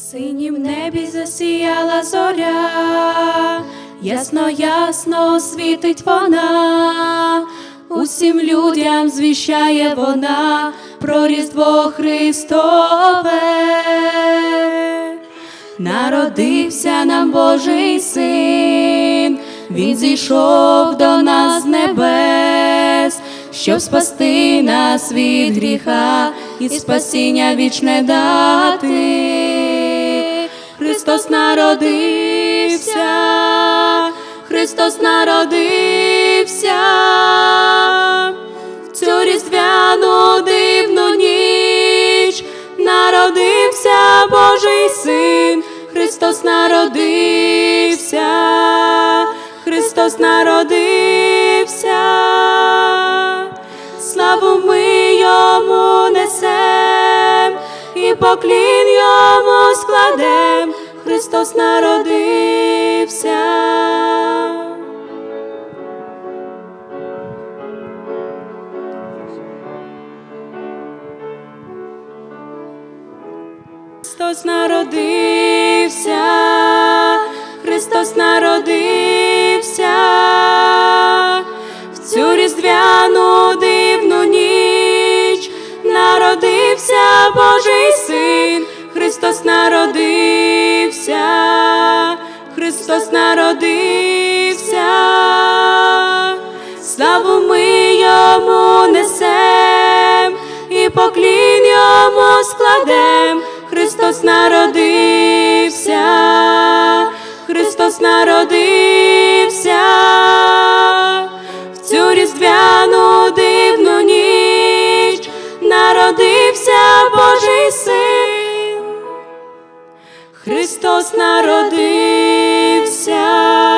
синім небі засіяла зоря, ясно, ясно світить вона, усім людям звіщає вона про Різдво Христове. Народився нам Божий син, він зійшов до нас з небес, щоб спасти нас від гріха і спасіння вічне дати. Народився, Христос народився, в цю різдвяну дивну ніч народився Божий син, Христос народився, Христос народився, славу ми йому несем і поклін йому Христос народився. Христос народився, Христос народився, в цю різдвяну дивну ніч народився Божий син, Христос народився, Христос народився, славу ми йому несем і поклін йому складем. Христос народився, Христос народився, в цю різдвяну дивну ніч народився Божий син, Христос народився. yourself.